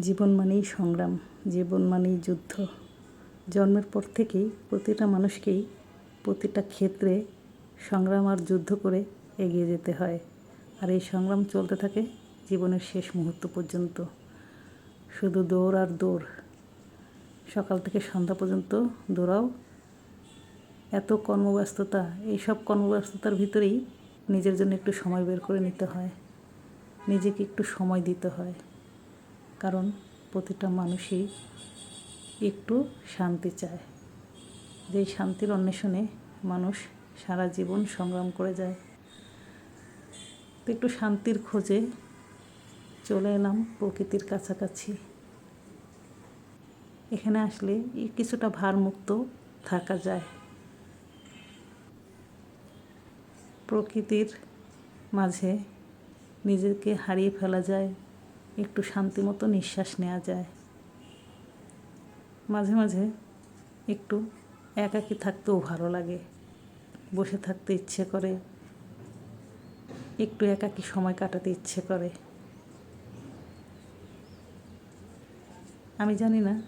জীবন মানেই সংগ্রাম, জীবন মানেই যুদ্ধ। জন্মের পর থেকেই প্রতিটা মানুষকেই প্রতিটা ক্ষেত্রে সংগ্রাম আর যুদ্ধ করে এগিয়ে যেতে হয়। আর এই সংগ্রাম চলতে থাকে জীবনের শেষ মুহূর্ত পর্যন্ত। শুধু দৌড় আর দৌড়। সকাল থেকে সন্ধ্যা পর্যন্ত দৌড়াও। এত কর্মব্যস্ততা, এইসব কর্মব্যস্ততার ভিতরেই নিজের জন্য একটু সময় বের করে নিতে হয়। নিজেকে একটু সময় দিতে হয়। কারণ প্রতিটা মানুষই একটু শান্তি চায়। যেই শান্তির অন্বেষণে মানুষ সারা জীবন সংগ্রাম করে যায়। তো একটু শান্তির খোঁজে চলে এলাম প্রকৃতির কাছাকাছি। এখানে আসলে কিছুটা ভারমুক্ত থাকা যায়। প্রকৃতির মাঝে নিজেকে হারিয়ে ফেলা যায়। একটু শান্তি মতো নিঃশ্বাস নেওয়া যায়। মাঝে মাঝে একটু একাকী থাকতেও ভালো লাগে। বসে থাকতে ইচ্ছে করে। একটু একাকী সময় কাটাতে ইচ্ছে করে। আমি জানি না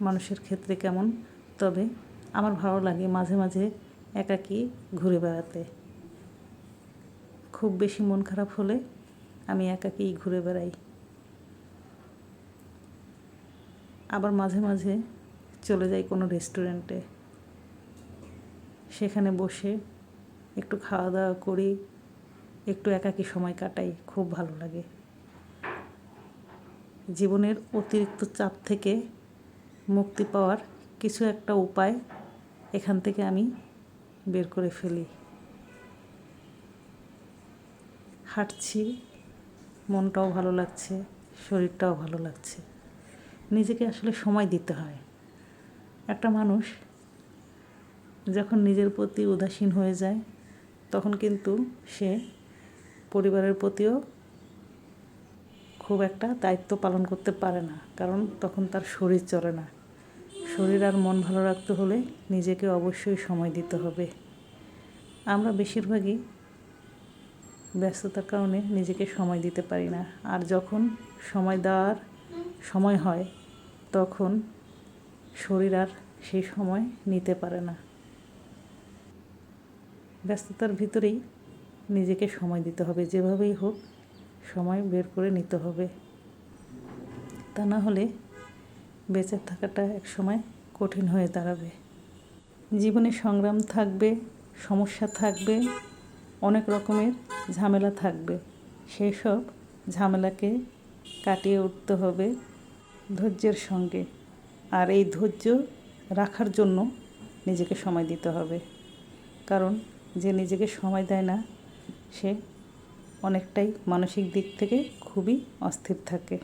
মানুষের ক্ষেত্রে কেমন, তবে আমার ভালো লাগে মাঝে মাঝে একাকী ঘুরে বেড়াতে। খুব বেশি মন খারাপ হলে আমি একাকীই ঘুরে বেড়াই। আবার মাঝে মাঝে চলে যাই কোনো রেস্টুরেন্টে সেখানে বসে একটু খাওয়া দাওয়া করি, একটু একাকী সময় কাটাই, খুব ভালো লাগে। জীবনের অতিরিক্ত চাপ থেকে মুক্তি পাওয়ার কিছু একটা উপায় এখান থেকে আমি বের করে ফেলি। হাঁটছি, মনটাও ভালো লাগছে, শরীরটাও ভালো লাগছে। নিজেকে আসলে সময় দিতে হয়। একটা মানুষ যখন নিজের প্রতি উদাসীন হয়ে যায়, তখন কিন্তু সে পরিবারের প্রতিও খুব একটা দায়িত্ব পালন করতে পারে না। কারণ তখন তার শরীর চলে না। শরীর আর মন ভালো রাখতে হলে নিজেকে অবশ্যই সময় দিতে হবে। আমরা বেশিরভাগই ব্যস্ততার কারণে নিজেকে সময় দিতে পারি না। আর যখন সময় দেওয়ার সময় হয় তখন শরীর আর সেই সময় নিতে পারে না। ব্যস্ততার ভিতরেই নিজেকে সময় দিতে হবে, যেভাবেই হোক সময় বের করে নিতে হবে। তা না হলে বেঁচে থাকাটা এক সময় কঠিন হয়ে দাঁড়াবে। জীবনে সংগ্রাম থাকবে, সমস্যা থাকবে, অনেক রকমের ঝামেলা থাকবে। সেই সব ঝামেলাকে কাটিয়ে উঠতে হবে। ধৈর্যের সঙ্গে। আর এই ধৈর্য রাখার জন্য নিজেকে সময় দিতে হবে। কারণ যে নিজেকে সময় দেয় না, সে অনেকটাই মানসিক দিক থেকে খুবই অস্থির থাকে।